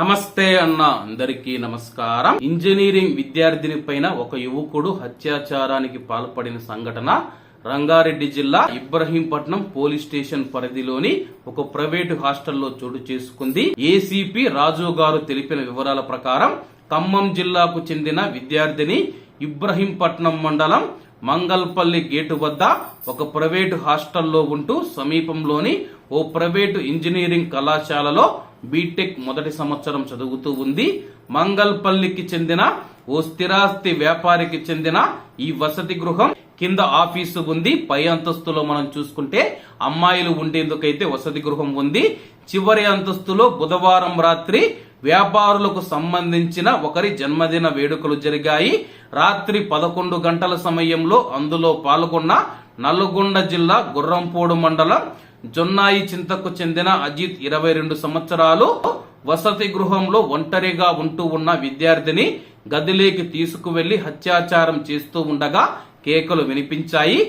నమస్తే అన్న అందరికీ నమస్కారం. ఇంజనీరింగ్ విద్యార్థిని పైన ఒక యువకుడు హత్యాచారానికి పాల్పడిన సంఘటన రంగారెడ్డి జిల్లా ఇబ్రహీంపట్నం పోలీస్ స్టేషన్ పరిధిలోని ఒక ప్రైవేటు హాస్టల్లో చోటు చేసుకుంది. ఏసీపీ రాజు గారు తెలిపిన వివరాల ప్రకారం ఖమ్మం జిల్లాకు చెందిన విద్యార్థిని ఇబ్రహీంపట్నం మండలం మంగల్పల్లి గేటు వద్ద ఒక ప్రైవేటు హాస్టల్లో ఉంటూ సమీపంలోని ఓ ప్రైవేటు ఇంజనీరింగ్ కళాశాలలో బీటెక్ మొదటి సంవత్సరం చదువుతూ ఉంది. మంగల్పల్లికి చెందిన ఓ స్థిరాస్తి వ్యాపారికి చెందిన ఈ వసతి గృహం కింద ఆఫీసు ఉంది. పై అంతస్తులో మనం చూసుకుంటే అమ్మాయిలు ఉండేందుకైతే వసతి గృహం ఉంది. చివరి అంతస్తులో బుధవారం రాత్రి వ్యాపారులకు సంబంధించిన ఒకరి జన్మదిన వేడుకలు జరిగాయి. రాత్రి పదకొండు గంటల సమయంలో అందులో పాల్గొన్న నల్గొండ జిల్లా గుర్రంపోడు మండలం జొన్నాయి చింతకు చెందిన అజిత్ ఇరవై రెండు సంవత్సరాలు వసతి గృహంలో ఒంటరిగా ఉంటూ ఉన్న విద్యార్థిని గదిలోకి తీసుకువెళ్ళి హత్యాచారం చేస్తూ ఉండగా కేకలు వినిపించాయి.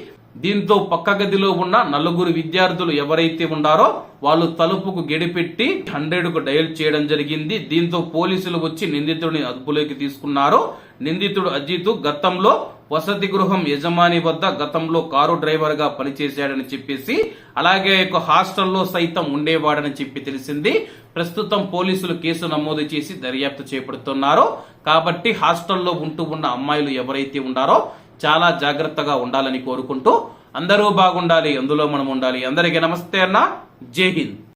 దీంతో పక్క గదిలో ఉన్న నలుగురు విద్యార్థులు ఎవరైతే ఉన్నారో వాళ్ళు తలుపుకు గెడిపెట్టి హండ్రెడ్కు డయల్ చేయడం జరిగింది. దీంతో పోలీసులు వచ్చి నిందితుడిని అదుపులోకి తీసుకున్నారు. నిందితుడు అజిత్ గతంలో వసతి గృహం యజమాని వద్ద గతంలో కారు డ్రైవర్గా పనిచేశాడని చెప్పేసి అలాగే ఒక హాస్టల్లో సైతం ఉండేవాడని చెప్పి తెలిసింది. ప్రస్తుతం పోలీసులు కేసు నమోదు చేసి దర్యాప్తు చేపడుతున్నారు. కాబట్టి హాస్టల్లో ఉంటూ ఉన్న అమ్మాయిలు ఎవరైతే ఉన్నారో చాలా జాగ్రత్తగా ఉండాలని కోరుకుంటూ అందరూ బాగుండాలి అందులో మనం ఉండాలి. అందరికీ నమస్తే అన్న. జై హింద్.